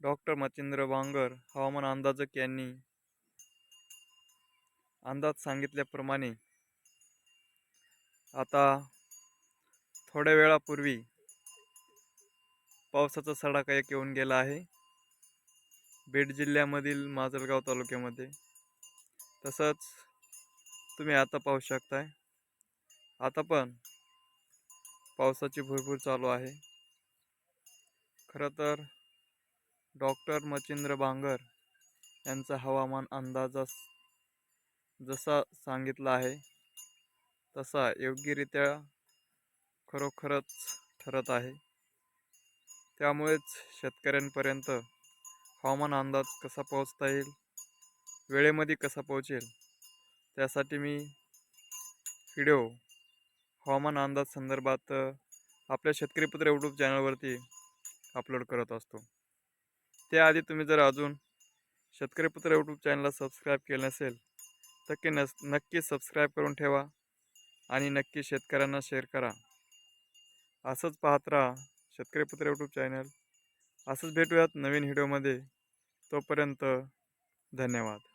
Doctor Machhindra Bangar हवामान अंदाजक यांनी अंदाज सांगितल्याप्रमाणे आता थोड्या वेळापूर्वी पावसाचा सडाका एक येऊन गेला आहे. बीड जिल्ह्यामधील माजलगाव तालुक्यामध्ये. तसंच तुम्ही आता पाहू शकताय. आता पण पावसाची भरपूर चालू आहे. खरं तर डॉक्टर मच्छिंद्र बांगर यांचा हवामान अंदाजास जसा सांगितला आहे तसा योग्यरित्या खरोखरच ठरत आहे. त्यामुळेच शेतकऱ्यांपर्यंत हवामान अंदाज कसा पोहोचता येईल वेळेमध्ये कसा पोहोचेल त्यासाठी मी व्हिडिओ हवामान अंदाज संदर्भात आपल्या शेतकरी पुत्र यूट्यूब चॅनलवरती अपलोड करत असतो. त्याआधी तुम्ही जर अजून शेतकरी पुत्र यूट्यूब चॅनलला सबस्क्राईब केलं नसेल तर की नस नक्की सबस्क्राईब करून ठेवा आणि नक्की शेतकऱ्यांना शेअर करा. असंच पाहत राहा शेतकरी पुत्र यूट्यूब चॅनल असंच भेटूयात नवीन व्हिडिओमध्ये तोपर्यंत धन्यवाद.